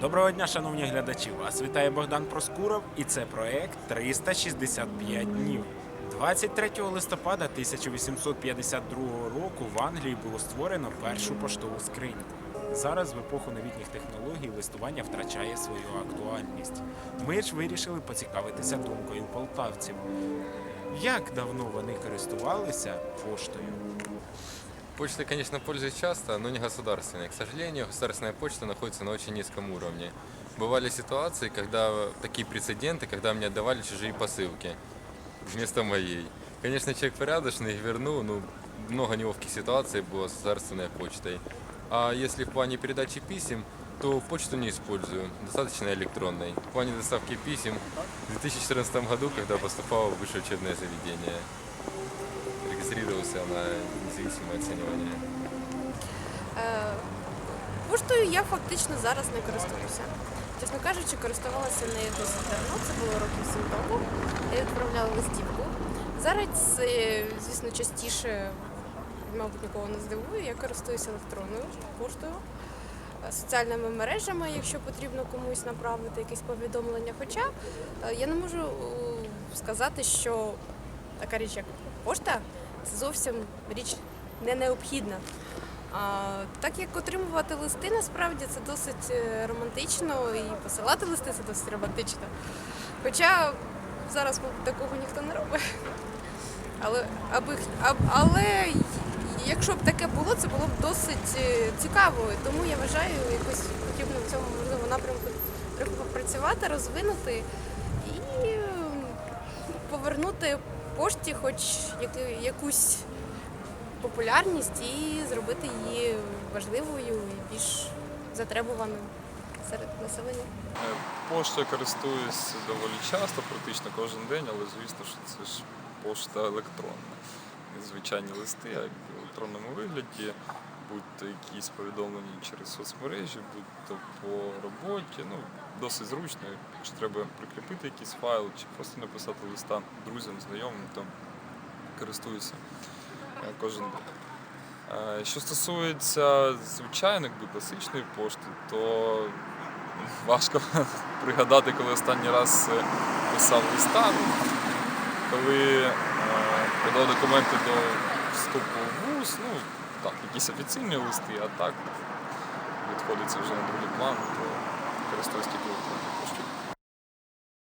Доброго дня, шановні глядачі! Вас вітає Богдан Проскуров, і це проект 365 днів. 23 листопада 1852 року в Англії було створено першу поштову скриньку. Зараз в епоху новітніх технологій листування втрачає свою актуальність. Ми ж вирішили поцікавитися думкою полтавців. Як давно вони користувалися поштою? Почтой, конечно, пользуюсь часто, но не государственной. К сожалению, государственная почта находится на очень низком уровне. Бывали ситуации, когда такие прецеденты, когда мне отдавали чужие посылки вместо моей. Конечно, человек порядочный, вернул, но много неловких ситуаций было с государственной почтой. А если в плане передачи писем, то почту не использую, достаточно электронной. В плане доставки писем в 2014 году, когда поступал в высшее учебное заведение, регистрировался на независимое оценивание. Поштою я фактично зараз не користуюся. Чесно кажучи, користувалася нею досить давно, це було років сім тому. Я відправляла листівку. Зараз, е, звісно, частіше, мабуть, нікого не здивую, я користуюся електронною поштою, е, соціальними мережами, якщо потрібно комусь направити якесь повідомлення. Хоча е, я не можу сказати, що така річ, як пошта, це зовсім річ не необхідна. А, так як отримувати листи, насправді це досить е, романтично і посилати листи це досить романтично. Хоча зараз такого ніхто не робить. Але, аби, а, але якщо б таке було, це було б досить е, цікаво. Тому я вважаю, якось потрібно в цьому можливо напрямку трохи попрацювати, розвинути і е, повернути пошті хоч якусь популярність і зробити її важливою і більш затребуваною серед населення. Е, Поштою користуюсь доволі часто, практично кожен день, але звісно, що це ж пошта електронна. Звичайні листи, а в електронному вигляді, будь-то якісь повідомлення через соцмережі, будь-то по роботі. Ну, досить зручно. Якщо треба прикріпити якийсь файл чи просто написати листа друзям, знайомим, то користуюся е, кожен день. Е, Що стосується звичайної якби, класичної пошти, то важко пригадати, коли останній раз е, писав листа. Коли подав документи до вступу в ВУЗ, ну так, якісь офіційні листи, а так відходиться вже на другий план, то користуюсь тільки поштою.